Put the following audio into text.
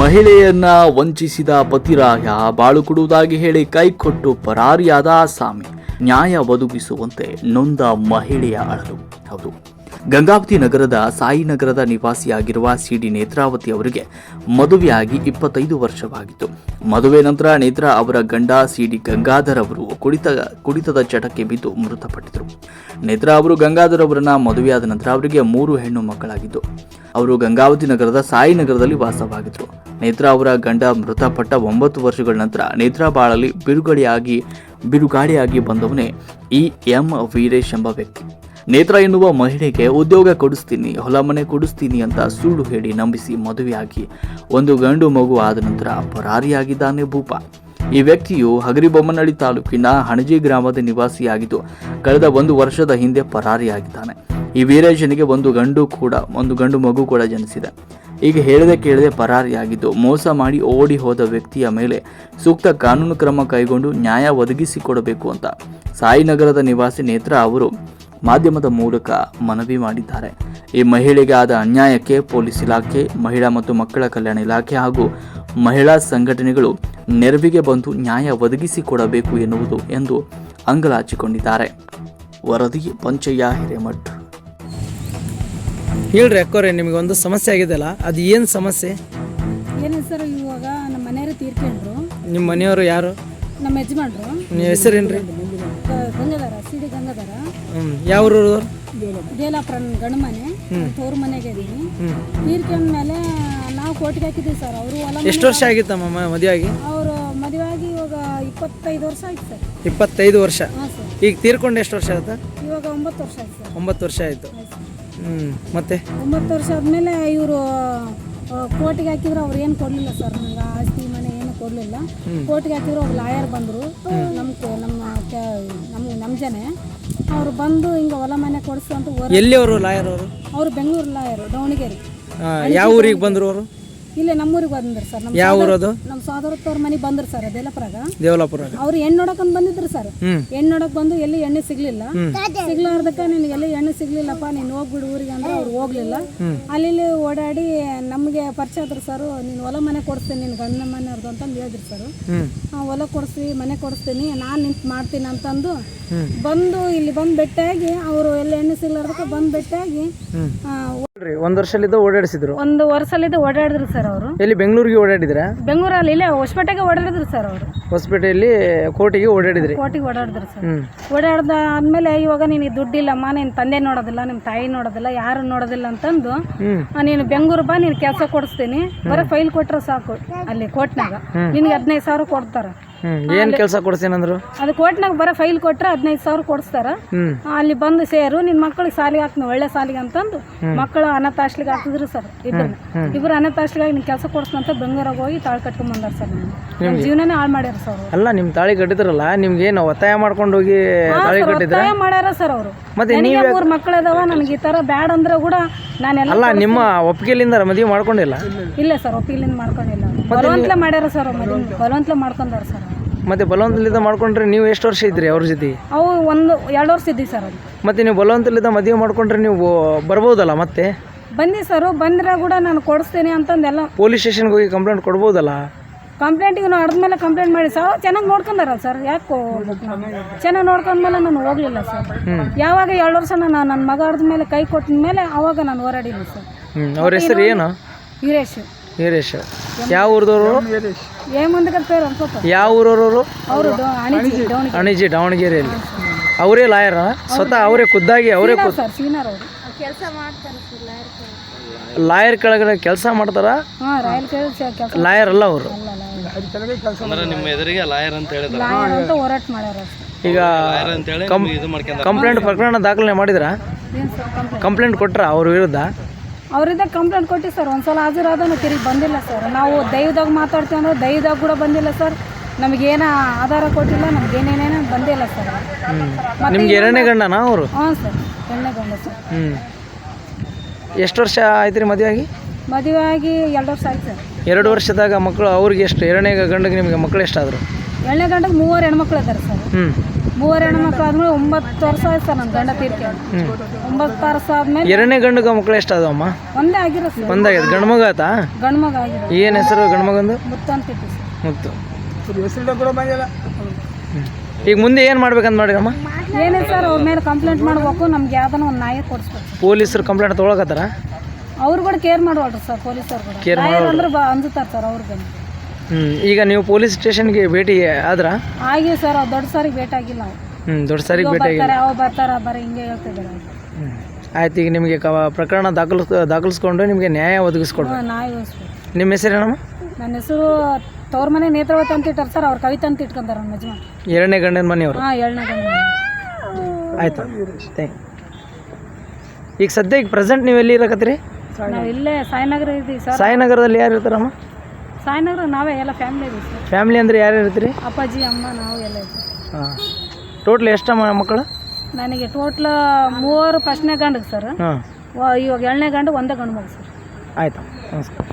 ಮಹಿಳೆಯನ್ನ ವಂಚಿಸಿದ ಪತಿರಾಯ ಬಾಳು ಕೊಡುವುದಾಗಿ ಹೇಳಿ ಕೈಕೊಟ್ಟು ಪರಾರಿಯಾದ ಆಸಾಮಿ. ನ್ಯಾಯ ಒದಗಿಸುವಂತೆ ನೊಂದ ಮಹಿಳೆಯ ಅಳಲು. ಹೌದು. ಗಂಗಾವತಿ ನಗರದ ಸಾಯಿನಗರದ ನಿವಾಸಿಯಾಗಿರುವ ಸಿಡಿ ನೇತ್ರಾವತಿ ಅವರಿಗೆ ಮದುವೆಯಾಗಿ ಇಪ್ಪತ್ತೈದು ವರ್ಷವಾಗಿತ್ತು. ಮದುವೆ ನಂತರ ನೇತ್ರ ಅವರ ಗಂಡ ಸಿಡಿ ಗಂಗಾಧರ್ ಅವರು ಕುಡಿತ, ಕುಡಿತದ ಚಟಕ್ಕೆ ಬಿದ್ದು ಮೃತಪಟ್ಟಿದ್ದರು. ನೇತ್ರ ಅವರು ಗಂಗಾಧರ್ ಅವರನ್ನ ಮದುವೆಯಾದ ನಂತರ ಅವರಿಗೆ ಮೂರು ಹೆಣ್ಣು ಮಕ್ಕಳಾಗಿದ್ದು ಅವರು ಗಂಗಾವತಿ ನಗರದ ಸಾಯಿ ನಗರದಲ್ಲಿ ವಾಸವಾಗಿದ್ದರು ನೇತ್ರಾ ಅವರ ಗಂಡ ಮೃತಪಟ್ಟ ಒಂಬತ್ತು ವರ್ಷಗಳ ನಂತರ ನೇತ್ರಾ ಬಾಳಲ್ಲಿ ಬಿರುಗಡೆಯಾಗಿ ಬಿರುಗಾಡಿಯಾಗಿ ಬಂದವನೇ ಈ ಎಂ ವೀರೇಶ್ ಎಂಬ ವ್ಯಕ್ತಿ. ನೇತ್ರ ಎನ್ನುವ ಮಹಿಳೆಗೆ ಉದ್ಯೋಗ ಕೊಡಿಸ್ತೀನಿ, ಹೊಲ ಮನೆ ಕೊಡಿಸ್ತೀನಿ ಅಂತ ಸುಳ್ಳು ಹೇಳಿ ನಂಬಿಸಿ ಮದುವೆಯಾಗಿ ಒಂದು ಗಂಡು ಮಗು ಆದ ನಂತರ ಪರಾರಿಯಾಗಿದ್ದಾನೆ ಭೂಪ. ಈ ವ್ಯಕ್ತಿಯು ಹಗರಿಬೊಮ್ಮನಹಳ್ಳಿ ತಾಲೂಕಿನ ಹಣಜಿ ಗ್ರಾಮದ ನಿವಾಸಿಯಾಗಿದ್ದು, ಕಳೆದ ಒಂದು ವರ್ಷದ ಹಿಂದೆ ಪರಾರಿಯಾಗಿದ್ದಾನೆ. ಈ ವೀರೇಶನಿಗೆ ಒಂದು ಗಂಡು ಕೂಡ, ಒಂದು ಗಂಡು ಮಗು ಕೂಡ ಜನಿಸಿದೆ. ಈಗ ಹೇಳದೆ ಕೇಳದೆ ಪರಾರಿಯಾಗಿದ್ದು, ಮೋಸ ಮಾಡಿ ಓಡಿ ಹೋದ ವ್ಯಕ್ತಿಯ ಮೇಲೆ ಸೂಕ್ತ ಕಾನೂನು ಕ್ರಮ ಕೈಗೊಂಡು ನ್ಯಾಯ ಒದಗಿಸಿಕೊಡಬೇಕು ಅಂತ ಸಾಯಿನಗರದ ನಿವಾಸಿ ನೇತ್ರ ಅವರು ಮಾಧ್ಯಮದ ಮೂಲಕ ಮನವಿ ಮಾಡಿದ್ದಾರೆ. ಈ ಮಹಿಳೆಗೆ ಆದ ಅನ್ಯಾಯಕ್ಕೆ ಪೊಲೀಸ್ ಇಲಾಖೆ, ಮಹಿಳಾ ಮತ್ತು ಮಕ್ಕಳ ಕಲ್ಯಾಣ ಇಲಾಖೆ ಹಾಗೂ ಮಹಿಳಾ ಸಂಘಟನೆಗಳು ನೆರವಿಗೆ ಬಂದು ನ್ಯಾಯ ಒದಗಿಸಿಕೊಡಬೇಕು ಎನ್ನುವುದು ಎಂದು ಅಂಗಲಾಚಿಕೊಂಡಿದ್ದಾರೆ. ವರದಿ ಪಂಚಯ್ಯ ಹಿರೇಮಠ್. ಹೇಳ್ರಿ ಅಕ್ಕೋರೆ ನಿಮಗೆ ಒಂದು ಸಮಸ್ಯೆ ಆಗಿದೆಯಲ್ಲ ಅದು ಏನು ಸಮಸ್ಯೆ? ಏನಿಲ್ಲ ಸರ್ ಇವಾಗ ನಮ್ಮ ಮನೆಯವರು ತೀರ್ಕೊಂಡ್ರು. ನಿಮ್ಮ ಮನೆಯವರು ಯಾರು? ನಮ್ಮ ಯಜಮಾನ್ರು. ನಿಮ್ಮ ಹೆಸರೇನ್ರಿ? ಗಂಗಾಧರ ಸಿಡಿ ಗಂಗಾಧರ. ಹ್ಞೂ ಯಾವ ಊರು ದೇಲಾಪುರ ಗಂಡು ಮನೆ ಮನೆಗೆ ಇದೀನಿ. ತೀರ್ಕೊಂಡ್ಮೇಲೆ ನಾವು ಕೋಟಿಗೆ ಹಾಕಿದ್ದೀವಿ ಸರ್ ಅವರು ಹೊಲ ಎಷ್ಟು ವರ್ಷ ಆಗಿತ್ತಮ್ಮ ಮದುವೆ ಆಗಿ ಅವರು ಮದುವೆಯಾಗಿ ಇವಾಗ ಇಪ್ಪತ್ತೈದು ವರ್ಷ ಆಯ್ತು ಸರ್. ಇಪ್ಪತ್ತೈದು ವರ್ಷ. ಹಾಂ ಸರ್. ಈಗ ತೀರ್ಕೊಂಡು ಎಷ್ಟು ವರ್ಷ ಆಯ್ತಾ? ಇವಾಗ ಒಂಬತ್ತು ವರ್ಷ ಆಯ್ತು ಸರ್. ಒಂಬತ್ತು ವರ್ಷ ಆಯಿತು. ಹ್ಞೂ ಮತ್ತೆ? ಒಂಬತ್ತು ವರ್ಷ ಆದಮೇಲೆ ಇವರು ಕೋರ್ಟಿಗೆ ಹಾಕಿದ್ರು ಅವ್ರು ಏನು ಕೊಡಲಿಲ್ಲ ಸರ್ ನಂಗೆ. ಆಸ್ತಿ ಮನೆ ಏನು ಕೊಡಲಿಲ್ಲ. ಕೋರ್ಟಿಗೆ ಹಾಕಿದ್ರು ಅವ್ರು ಲಾಯರ್ ಬಂದರು. ನಮ್ಮ ನಮ್ಮ ನಮ್ಮ ನಮ್ಮ ಜನ ಅವ್ರು ಬಂದು ಹಿಂಗೆ ಹೊಲ ಮನೆ ಕೊಡಿಸು ಅಂತ ಹೊರ ಎಲ್ಲಿ ಅವರು ಲಾಯರ್ ಅವರು? ಅವರು ಬೆಂಗಳೂರು ಲಾಯರು ದಾವಣಗೆರೆ. ಯಾವ ಊರಿಗೆ ಬಂದರು ಅವರು? ಇಲ್ಲೇ ನಮ್ಮೂರಿಗೆ ಬಂದ್ರು ಸರ್. ನಮ್ಮ ಯಾವ ಊರದು ನಮ್ಮ ಸೋದರತ್ತವ್ರ ಮನೆಗೆ ಬಂದ್ರು ಸರ್ ದೇಲಪುರಾಗ ದೇವಲಾಪುರ. ಅವ್ರು ಹೆಣ್ಣು ನೋಡಕಂತ ಬಂದಿದ್ರು ಸರ್. ಹೆಣ್ಣು ನೋಡಕ್ ಬಂದು ಎಲ್ಲಿ ಎಣ್ಣೆ ಸಿಗ್ಲಿಲ್ಲ. ಸಿಗ್ಲಾರ್ದಕ್ಕ ನಿನಗೆ ಎಲ್ಲಿ ಎಣ್ಣೆ ಸಿಗ್ಲಿಲ್ಲಪ್ಪ ನೀನು ಹೋಗ್ಬಿಡು ಊರಿಗೆ ಅಂದ್ರೆ ಅವ್ರು ಹೋಗ್ಲಿಲ್ಲ. ಅಲ್ಲಿ ಇಲ್ಲಿ ಓಡಾಡಿ ನಮಗೆ ಪರಿಚಯ ಆದ್ರು ಸರ್ ನೀನು ಹೊಲ ಮನೆ ಕೊಡಿಸ್ತೀನಿ ನಿನ್ನ ಗಂಡನ ಮನೆಯವ್ರದ್ದು ಅಂತಂದು ಹೇಳಿದ್ರು ಸರ್. ಹೊಲ ಕೊಡಿಸ್ತೀವಿ ಮನೆ ಕೊಡಿಸ್ತೀನಿ ನಾನು ನಿಂತು ಮಾಡ್ತೀನಿ ಅಂತಂದು ಬಂದು ಇಲ್ಲಿ ಬಂದು ಬೆಟ್ಟಾಗಿ ಅವರು ಎಲ್ಲ ಎಣ್ಣೆ ಸಿಗ್ಲಾರ್ದಕ್ಕ ಬಂದು ಭೇಟಿಯಾಗಿ ಆ, ಒಂದ್ ವರ್ಷಲಿದ್ದ ಓಡಾಡಿಸಿದ್ರು? ಒಂದು ವರ್ಷಲಿದ್ದು ಓಡಾಡಿದ್ರು ಸರ್ ಅವರು. ಎಲ್ಲಿ ಬೆಂಗಳೂರಿಗೆ ಓಡಾಡಿದ್ರ ಬೆಂಗಳೂರಲ್ಲಿ ಇಲ್ಲೇ ಹೊಸಪೇಟೆಗೆ ಓಡಾಡಿದ್ರು ಸರ್ ಅವರು. ಹೊಸಪೇಟೆಯಲ್ಲಿ ಕೋರ್ಟಿಗೆ ಓಡಾಡಿದ್ರಿ? ಕೋಟಿಗೆ ಓಡಾಡಿದ್ರು ಸರ್. ಓಡಾಡ್ದ ಆದ್ಮೇಲೆ ಇವಾಗ ನೀನು ದುಡ್ಡಿಲ್ಲಮ್ಮ ನಿನ್ನ ತಂದೆ ನೋಡೋದಿಲ್ಲ ನಿಮ್ಮ ತಾಯಿ ನೋಡೋದಿಲ್ಲ ಯಾರು ನೋಡೋದಿಲ್ಲ ಅಂತಂದು ಆ, ನೀನು ಬೆಂಗಳೂರು ಬಾ ನೀನು ಕೆಲಸ ಕೊಡಿಸ್ತೀನಿ. ಬರೀ ಫೈಲ್ ಕೊಟ್ರೆ ಸಾಕು ಅಲ್ಲಿ ಕೋರ್ಟ್ನಾಗ. ನಿನಗೆ ಹದಿನೈದು ಸಾವಿರ ಕೊಡ್ತಾರೆ. ಏನು ಕೆಲಸ ಕೊಡ್ಸೇನಂದ್ರು ಅದು ಕೋರ್ಟ್ನಾಗ ಬರೋ ಫೈಲ್ ಕೊಟ್ರೆ ಹದಿನೈದು ಸಾವಿರ ಕೊಡಿಸ್ತಾರ. ಅಲ್ಲಿ ಬಂದು ಸೇರು ನಿನ್ನ ಮಕ್ಕಳಿಗೆ ಸಾಲಿಗೆ ಹಾಕ್ತೀನಿ ಒಳ್ಳೆ ಸಾಲಿಗೆ ಅಂತಂದು ಮಕ್ಕಳು ಅನಾಥಾಶ್ಲಿಗೆ ಹಾಕಿದ್ರು ಸರ್ ಇಬ್ಬರನ್ನ ಇಬ್ಬರು ಅನಾಥಾಶ್ಲಿಗಾಗಿ ನಿನ್ ಕೆಲಸ ಕೊಡಿಸ್ನಂತ ಬೆಂಗಳೂರಾಗ ಹೋಗಿ ತಾಳು ಕಟ್ಕೊಂಡ್ ಬಂದಾರ ಸರ್ ನಿಮ್ಮ ಜೀವನನೇ ಹಾಳು ಮಾಡ್ಯಾರ ಸರ್ ಅಲ್ಲ ನಿಮ್ಮ ತಾಳಿ ಕಟ್ಟಿದ್ರಲ್ಲ ನಿಮ್ಗೆ ಏನು ಒತ್ತಾಯ ಮಾಡ್ಕೊಂಡು ಹೋಗಿ ತಾಳಿ ಕಟ್ಟಿದ್ರ? ಒತ್ತಾಯ ಮಾಡ್ಯಾರ ಸರ್ ಅವರು. ಮತ್ತೆ ನೀವು ಮೂರು ಮಕ್ಕಳು ಅದಾವ ನನಗೆ ಈ ಥರ ಬ್ಯಾಡ್ ಅಂದ್ರೆ ಕೂಡ ನಾನೆಲ್ಲ ಅಲ್ಲ ನಿಮ್ಮ ಒಪ್ಪಿಗೆಲಿಂದ ಮದುವೆ ಮಾಡ್ಕೊಂಡಿಲ್ಲ? ಇಲ್ಲ ಸರ್ ಒಪ್ಪಿಗೆಲಿಂದ ಮಾಡ್ಕೊಂಡಿಲ್ಲ. ಬಲವಂತಲೇ ಮಾಡ್ಯಾರ ಸರ್ ಮದುವೆ. ಬಲವಂತಲೆ ಮಾಡ್ಕೊಂಡಾರ ಸರ್ ಮತ್ತೆ ಬಲವಂತಲಿದ್ದ ಮಾಡ್ಕೊಂಡ್ರೆ ನೀವು ಎಷ್ಟು ವರ್ಷ ಇದ್ರಿ ಅವ್ರ ಜೊತೆ? ಅವು ಒಂದು ಎರಡು ವರ್ಷ ಇದ್ದೀವಿ ಸರ್ ಅದು ಮತ್ತೆ ನೀವು ಬಲವಂತಲಿದ್ದ ಮದುವೆ ಮಾಡ್ಕೊಂಡ್ರೆ ನೀವು ಬರ್ಬೋದಲ್ಲ ಮತ್ತೆ? ಬನ್ನಿ ಸರ್ ಬಂದ್ರೆ ಕೂಡ ನಾನು ಕೊಡಿಸ್ತೇನೆ ಅಂತಂದೆಲ್ಲ. ಪೊಲೀಸ್ ಸ್ಟೇಷನ್ಗೆ ಹೋಗಿ ಕಂಪ್ಲೇಂಟ್ ಕೊಡ್ಬೋದಲ್ಲ? ಕಂಪ್ಲೇಂಟಿಗೆ ನಾವು ಮೇಲೆ ಕಂಪ್ಲೇಂಟ್ ಮಾಡಿ. ಸರ್ ಚೆನ್ನಾಗಿ ನೋಡ್ಕೊಂಡಾರ ಸರ್? ಯಾಕೆ ಚೆನ್ನಾಗಿ ನೋಡ್ಕೊಂಡ್ಮೇಲೆ ನಾನು ಹೋಗ್ಲಿಲ್ಲ ಸರ್. ಯಾವಾಗ ಎರಡು ವರ್ಷ ನಾನು ನನ್ನ ಮಗ ಅರ್ಧ ಮೇಲೆ ಕೈ ಕೊಟ್ಟ ಮೇಲೆ ಅವಾಗ ನಾನು ಹೊರಡಿಲ್ಲ ಸರ್. ಅವ್ರ ಹೆಸರು ಏನು? ವೀರೇಶ್. ವೀರೇಶ್. ಯಾವ ಊರದವರು ಏ ಮುಂದಕ್ಕೆ ಪೇರು ಅನ್ಕೋತ ಯಾವ ಊರವರು ಅವರು? ಅಣಿಜಿ ದಾವಣಗೆರೆಯಲ್ಲಿ. ಅವರೇ ಲಾಯರ? ಸ್ವತಃ ಅವರೇ ಖುದ್ದಾಗಿ ಅವರೇ ಸರ್ ಸೀನಿಯರ್ ಅವರು. ಲಾಯರ್ ಕೆಳಗಡೆ. ಕೆಲಸ ಮಾಡ್ತಾರ? ಹಾಂ ರಾಯಲ್ ಕೆಲಸ ಲಾಯರ್ ಅಲ್ಲ ಅವರು. ಲಾಯರ್. ಅಂತ ಹೋರಾಟ ಮಾಡ್ಯಾರ ಅಷ್ಟೇ. ಈಗ ಕಂಪ್ಲೇಂಟ್ ಪ್ರಕರಣ ದಾಖಲೆ ಮಾಡಿದ್ರ? ಏನು ಸರ್ ಕಂಪ್ಲೇಂಟ್? ಕಂಪ್ಲೇಂಟ್ ಕೊಟ್ರ ಅವ್ರ ವಿರುದ್ಧ? ಅವರಿಂದ ಕಂಪ್ಲೇಂಟ್ ಕೊಟ್ಟು ಸರ್ ಒಂದ್ಸಲ ಹಾಜರಾದನು ತಿರುಗಿ ಬಂದಿಲ್ಲ ಸರ್ ನಾವು ದೈವದಾಗ ಮಾತಾಡ್ತೀವಿ ಅಂದ್ರೆ ದೈವದಾಗ ಕೂಡ ಬಂದಿಲ್ಲ ಸರ್ ನಮಗೇನ ಆಧಾರ ಕೊಟ್ಟಿಲ್ಲ ನಮ್ಗೇನೇನೇನ ಬಂದಿಲ್ಲ ಸರ್ ನಿಮ್ಗೆ ಎರಡನೇ ಗಂಡನ ಅವರು? ಹಾಂ ಸರ್ ಎಣ್ಣೆ ಗಂಡ ಸರ್ ಹ್ಞೂ ಎಷ್ಟು ವರ್ಷ ಆಯ್ತು ರೀ ಮದುವೆಯಾಗಿ ಮದುವೆ ಆಗಿ ಎರಡು ವರ್ಷ ಆಯ್ತು ಸರ್ ಎರಡು ವರ್ಷದಾಗ ಮಕ್ಕಳು ಅವ್ರಿಗೆ ಎಷ್ಟು ಎರಡನೇ ಗಂಡಗೆ ನಿಮಗೆ ಮಕ್ಕಳು ಎಷ್ಟಾದರು? ಎರಡನೇ ಗಂಡಗೆ ಮೂವರು ಹೆಣ್ಮಕ್ಳು ಇದ್ದಾರೆ ಸರ್ ಹ್ಞೂ ಮೂವರು ಹೆಣ್ಮಕ್ಳು ಆದ್ಮೇಲೆ ಒಂಬತ್ತು ವರ್ಷ ಆಯ್ತು ಸರ್ ನನ್ನ ಗಂಡ ತೀರ್ಕೆ. ಒಂಬತ್ತು ವರ್ಷ ಆದ್ಮೇಲೆ ಎರಡನೇ ಗಂಡು ಮಕ್ಳು ಎಷ್ಟು ಅದಾವಮ್ಮ ಒಂದೇ ಆಗಿರೋ ಸರ್. ಒಂದಾಗ್ಯದ ಗಂಡು ಮಗ ಆತಾ ಗಂಡು ಮಗ ಆಗಿರೋ ಏನು ಹೆಸರು ಗಂಡು ಮಗಂದು? ಮುತ್ತು ಸರ್. ಮುತ್ತು. ಈಗ ಮುಂದೆ ಏನು ಮಾಡ್ಬೇಕಂತ ಮಾಡಿರಮ್ಮ ಏನೇ ಸರ್ ಅವ್ರ ಮೇಲೆ ಕಂಪ್ಲೇಂಟ್ ಮಾಡ್ಬೇಕು ನಮ್ಗೆ ಯಾವ್ದನ ಒಂದು ನಾಯಿ ಕೊಡಿಸ್ಬೇಕು ಪೊಲೀಸರು ಕಂಪ್ಲೇಂಟ್ ತೊಗೊಳಕತ್ತಾರ ಅವ್ರು ಕೂಡ ಕೇರ್ ಮಾಡುವಲ್ರಿ ಸರ್ ಪೊಲೀಸರು ಕೂಡ. Care ಅಂದ್ರೆ ಬಾ ಅಂಜುತ್ತಾರೆ ಸರ್ ಅವ್ರಿಗೆ ಹ್ಞೂ ಈಗ ನೀವು ಪೊಲೀಸ್ ಸ್ಟೇಷನ್ಗೆ ಭೇಟಿ ಆದ್ರ? ಹಾಗೆ ಸರ್ ದೊಡ್ಡ ಸಾರಿಗೆ ಭೇಟಿ ಆಗಿಲ್ಲ ನಾವು ಹ್ಞೂ ದೊಡ್ಡ ಸಾರಿಗೆ ಭೇಟಿ ಬರ್ತಾರೆ ಅವ ಬರ್ತಾರ ಬರೀ ಹಿಂಗೆ ಹೇಳ್ತಿದ್ದಾರೆ. ಹ್ಞೂ ಆಯ್ತು ಈಗ ನಿಮಗೆ ಕ ಪ್ರಕರಣ ದಾಖಲಿಸ್ ದಾಖಲಿಸ್ಕೊಂಡು ನಿಮಗೆ ನ್ಯಾಯ ಒದಗಿಸ್ಕೊಡ್ಬೇಕು ನಾಯಿ ನಿಮ್ಮ ಹೆಸರೇನಮ್ಮ ನನ್ನ ಹೆಸರು ತವ್ರ ಮನೆ ನೇತ್ರಾವತಿ ಅಂತ ಇಟ್ಟಾರ ಸರ್ ಅವ್ರ ಕವಿತ ಅಂತ ಇಟ್ಕೊಂತಾರ ನಮ್ಮ ಯಜಮಾನ್ ಎರಡನೇ ಗಂಡನ ಮನೆಯವರು? ಹಾಂ ಏಳನೇ ಗಂಡ ಆಯ್ತು ಥ್ಯಾಂಕ್ ಈಗ ಸದ್ಯ ಈಗ ಪ್ರೆಸೆಂಟ್ ನೀವು ಎಲ್ಲಿ ಇರಕತ್ತೀರಿ? ನಾವು ಇಲ್ಲೇ ಸಾಯಿನಗರ ಇದ್ದೀವಿ ಸರ್. ಸಾಯಿನಗರದಲ್ಲಿ ಯಾರು ಇರ್ತಾರಮ್ಮ? ಸಾಯಿನಗರ ನಾವೇ ಎಲ್ಲ ಫ್ಯಾಮಿಲಿ ಸರ್. ಫ್ಯಾಮಿಲಿ ಅಂದರೆ ಯಾರು ಇರ್ತೀರಿ ಅಪ್ಪಾಜಿ ಅಮ್ಮ ನಾವು ಎಲ್ಲ ಇದ್ದೀವಿ. ಹಾಂ. ಟೋಟ್ಲ್ ಎಷ್ಟಮ್ಮ ಮಕ್ಕಳು? ನನಗೆ ಟೋಟ್ಲ ಮೂವರು ಫಸ್ಟ್ನೇ ಗಂಡಿಗೆ ಸರ್. ಹಾಂ. ಇವಾಗ ಏಳನೇ ಗಂಡು ಒಂದೇ ಗಂಡು ಮಗು ಸರ್. ಆಯಿತು. ನಮಸ್ಕಾರ.